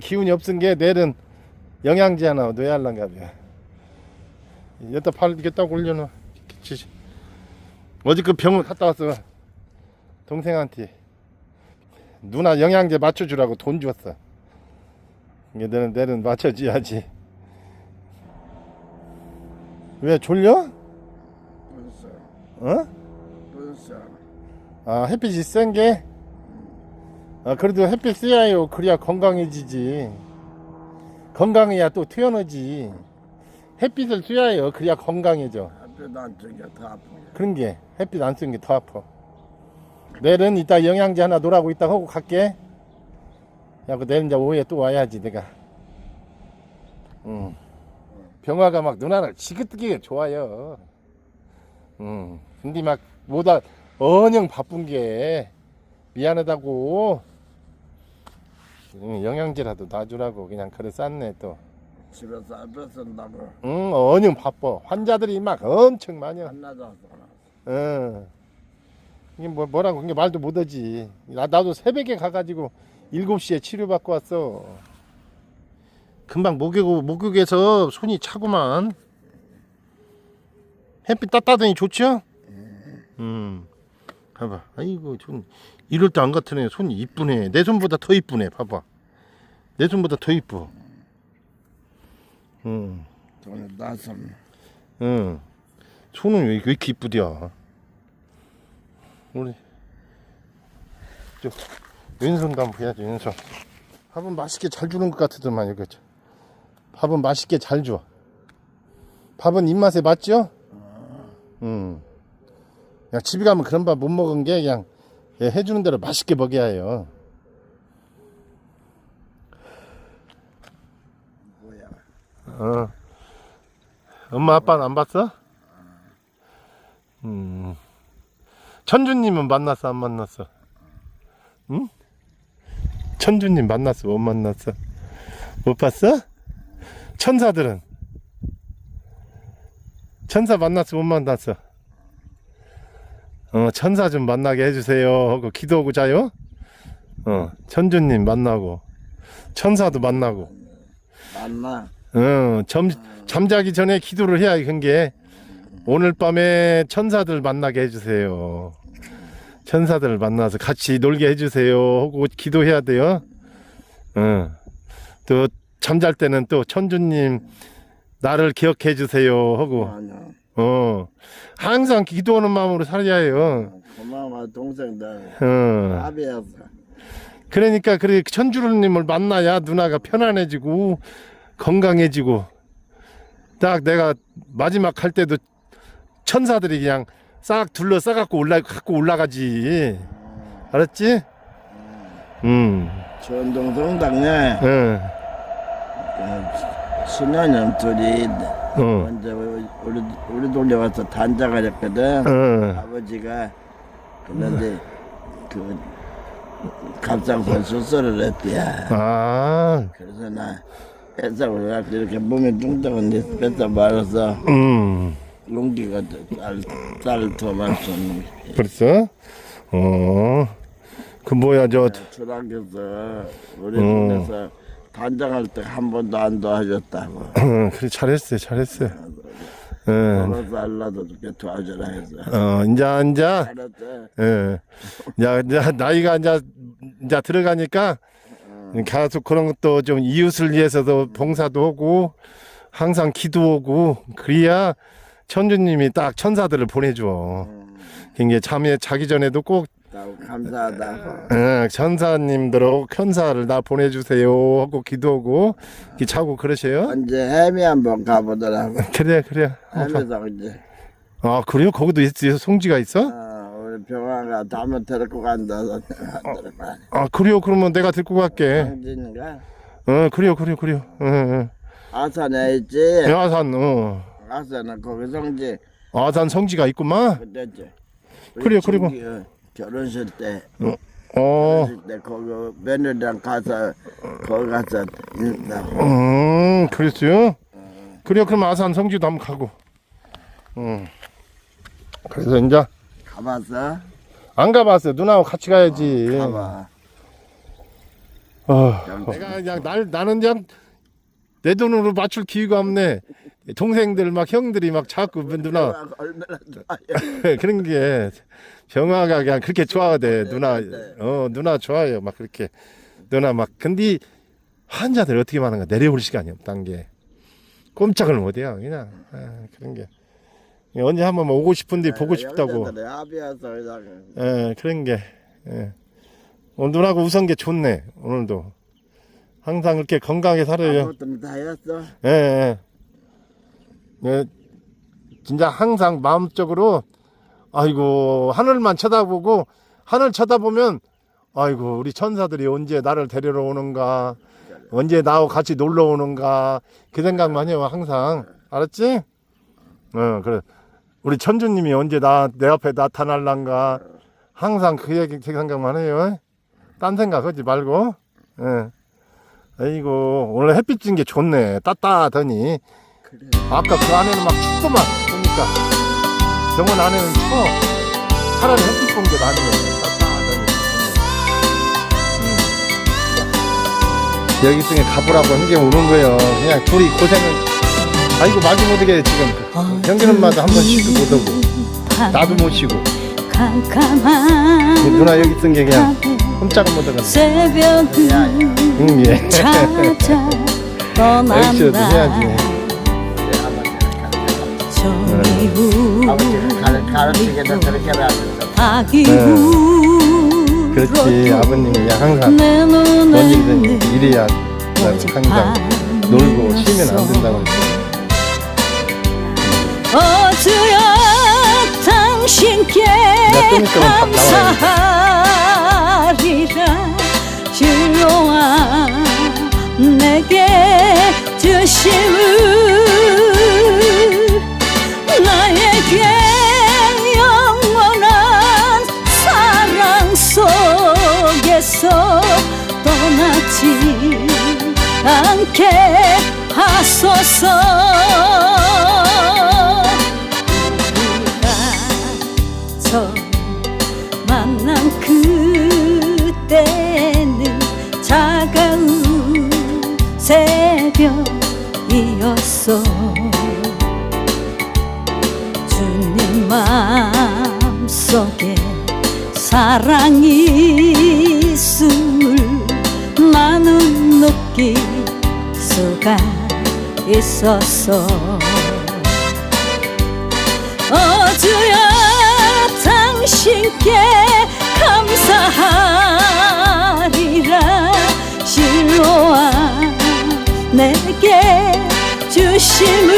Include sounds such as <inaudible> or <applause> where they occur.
기운이 없은 게 내일은 영양제 하나 넣어야 할란가 봐. 여기다 팔 이게 딱 올려놔. 지- 어제 그 병원 갔다 왔어. 동생한테 누나 영양제 맞춰주라고 돈 줬어. 이게 내는 내는 맞춰줘야지. 왜 졸려? 어? 아 햇빛이 센 게? 아 그래도 햇빛 쐬야요. 그래야 건강해지지. 건강해야 또 태어나지. 햇빛을 쐬야요. 그래야 건강해져. 앞에도 안 뜨게 다 아프게. 그런 게 햇빛 안 쓰는 게 더 아파. 내일은 이따 영양제 하나 놓으라고 이따 하고 갈게. 야, 그 내일 이제 오후에 또 와야지 내가. 응. 병화가 막 누나를 지긋지게 좋아요. 응. 근데 막 뭐다 언영 바쁜 게 미안하다고 응, 영양제라도 놔주라고 그냥 그래 쌌네 또 집에서 앞에 쓴다고 응, 언영 바빠 환자들이 막 엄청 많이 와. 안 나자서 응. 이게 뭐, 뭐라고, 이게 말도 못하지. 나, 나도 새벽에 가가지고 7시에 치료받고 왔어. 금방 목욕, 목욕에서 손이 차구만. 햇빛 따따더니 좋죠? 음. 봐봐. 아이고, 손, 이럴 때 안 같으네. 손이 이쁘네. 내 손보다 더 이쁘네. 봐봐. 내 손보다 더 이쁘. 음. 돈에 나서 응. 손은 왜 이렇게 이쁘디야? 우리 저 왼손도 한번 해야지 왼손. 밥은 맛있게 잘 주는 것 같더만 이거. 저. 밥은 맛있게 잘 줘. 밥은 입맛에 맞죠? 응. 야 집에 가면 그런 밥 못 먹은 게 그냥 얘 해주는 대로 맛있게 먹여야 해요. 뭐야 어. 엄마 아빠는 안 봤어? 음. 천주님은 만났어 안 만났어? 응? 천주님 만났어 못 만났어? 못 봤어? 천사들은 천사 만났어 못 만났어? 어 천사 좀 만나게 해주세요 하고 기도하고 자요? 어 천주님 만나고 천사도 만나고 만나 어, 잠, 잠자기 전에 기도를 해야 그런 게 오늘 밤에 천사들 만나게 해주세요. 천사들 만나서 같이 놀게 해주세요. 하고 기도해야 돼요. 어. 또 잠잘 때는 또 천주님 나를 기억해 주세요 하고 아니야 어 항상 기도하는 마음으로 살아야 해요. 고마워 동생들 어. 아비였어 그러니까 그래 천주님을 만나야 누나가 편안해지고 건강해지고 딱 내가 마지막 할 때도 천사들이 그냥 싹 둘러 싸갖고 올라 갖고 올라가지. 알았지? 음, 동생 당네 응, 신혼년 둘이 어, 먼저 우리 우리 동네 와서 단장을 했거든. 어, 아버지가 그런데 그 갑상선 수술을 했대야 아, 그래서 나 뱃살 올라가서 이렇게 몸이 뚱뚱한데 뱃살 말아서 음, 용기가 쌀, 쌀을 더 마실 수 없는 게 벌써? 어, 그 뭐야 저, 주락에서 우리 음. 동네에서 단장할 때 한 번도 안 도와줬다고 어, <clears throat> 그래 잘했어요, 잘했어요. 응, 그래서 알라도 이렇게 도와주라 해서 어, 인자. 알았지? 예. 야, 이제 나이가 이제 이제 들어가니까 계속 그런 것도 좀 이웃을 위해서도 봉사도 하고 항상 기도하고 그래야 천주님이 딱 천사들을 보내줘. 그게 잠에 자기 전에도 꼭 나고 감사하다고 예, 천사님들하고 천사를 나 보내주세요 하고 기도하고 이렇게 자고 그러세요. 언제 해미 한번 가보더라고 <laughs> 그래 그래. 해미서 이제 아 그래요? 거기도 있어 송지가 있어? 어, 병아가 다음에 데리고 간다 가네 아. 그래요? 그러면 내가 데리고 갈게. 상진인가? 어 그래요 그래요 그래요. 어, 어. 아산에 있지? 아산 어 아산은 거기 성지. 아산 성지가 있구만. 그때지. 그래요, 그리고. 결혼식 때. 어. 결혼식 때 거기 며느리랑 가서 거기 가서 있다고. 음, 그랬어요? 그래요 그럼 아산 성지도 한번 가고. 음 그래서 이제 가봤어? 안 가봤어. 누나하고 같이 가야지. 가봐. 어, 내가 그냥 날 나는 그냥 내 돈으로 맞출 기회가 없네. 동생들 막 형들이 막 자꾸 누나. 얼마나. <laughs> 그런 게 정화가 그냥 그렇게 좋아하대 누나. 어 누나 좋아요. 막 그렇게. 누나 막. 근데 환자들 어떻게 말하는 가 내려올 시간이 없단 게. 꼼짝을 못해요 그냥. 아, 그런 게 언제 한번 오고 싶은데 보고 싶다고 예 그런 게 예. 오늘 누나하고 우선 게 좋네 오늘도 항상 그렇게 건강하게 살아요 다 했어. 예, 예. 예, 진짜 항상 마음적으로 아이고 하늘만 쳐다보고 하늘 쳐다보면 아이고 우리 천사들이 언제 나를 데리러 오는가 언제 나하고 같이 놀러 오는가 그 생각만 해요 항상 알았지? 어 그래 우리 천주님이 언제 나 내 앞에 나타날란가? 항상 그 얘기 그 생각만 해요. 딴 생각 하지 말고. 예. 아이고 오늘 햇빛 진 게 좋네. 따뜻하더니. 그래. 아까 그 안에는 막 춥더만 보니까. 병원 안에는 추워. 차라리 햇빛 본게 낫네 따뜻하더니. 음. 여기 등에 가보라고 한게 오는 거예요. 그냥 둘이 고생을 아이고 마지 못하게 지금 형님 엄마도 한번 쉬고 못 오고 나도 못 쉬고. 캄캄한 그 누나 여기 있던 게 그냥 꼼짝을 못 하겠네. 새벽을 응 예. 찾아 <laughs> 역시 떠난다 해야지. 아기 네. 우 그렇지. 아버님이 그냥 항상 언제든 이래야 나는 항상 놀고 쉬면 안 된다고. 그랬어. 당신께 좀 있으면 밥 감사하리라. 실로와 내게 주심을 나에게 영원한 사랑 속에서 떠나지 않게 하소서 새벽이었어. 주님 마음속에 사랑이 있음을 나는 느낄 수가 있었어. 어주야 당신께 감사하리라. 실로와 내게 주심을